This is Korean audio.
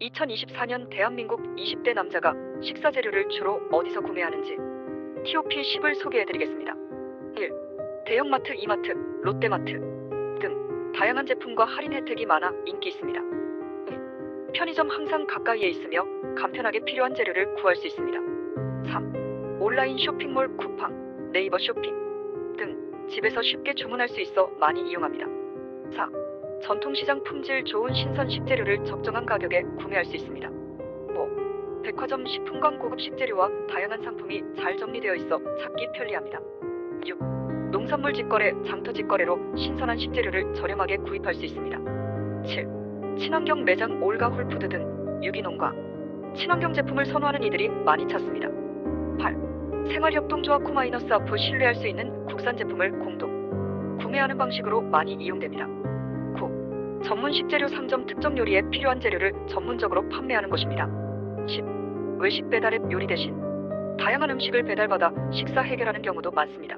2024년 대한민국 20대 남자가 식사 재료를 주로 어디서 구매하는지 TOP 10을 소개해드리겠습니다. 1. 대형마트, 이마트, 롯데마트 등 다양한 제품과 할인 혜택이 많아 인기 있습니다. 2. 편의점 항상 가까이에 있으며 간편하게 필요한 재료를 구할 수 있습니다. 3. 온라인 쇼핑몰 쿠팡, 네이버 쇼핑 등 집에서 쉽게 주문할 수 있어 많이 이용합니다. 4. 전통시장 품질 좋은 신선 식재료를 적정한 가격에 구매할 수 있습니다. 5. 백화점 식품관 고급 식재료와 다양한 상품이 잘 정리되어 있어 찾기 편리합니다. 6. 농산물 직거래, 장터 직거래로 신선한 식재료를 저렴하게 구입할 수 있습니다. 7. 친환경 매장 올가 홀푸드 등 유기농과 친환경 제품을 선호하는 이들이 많이 찾습니다. 8. 생활협동조합 코마이너스 앞으로 신뢰할 수 있는 국산 제품을 공동 구매하는 방식으로 많이 이용됩니다. 9. 전문 식재료 상점 특정 요리에 필요한 재료를 전문적으로 판매하는 곳입니다. 10. 외식 배달앱 요리 대신 다양한 음식을 배달받아 식사 해결하는 경우도 많습니다.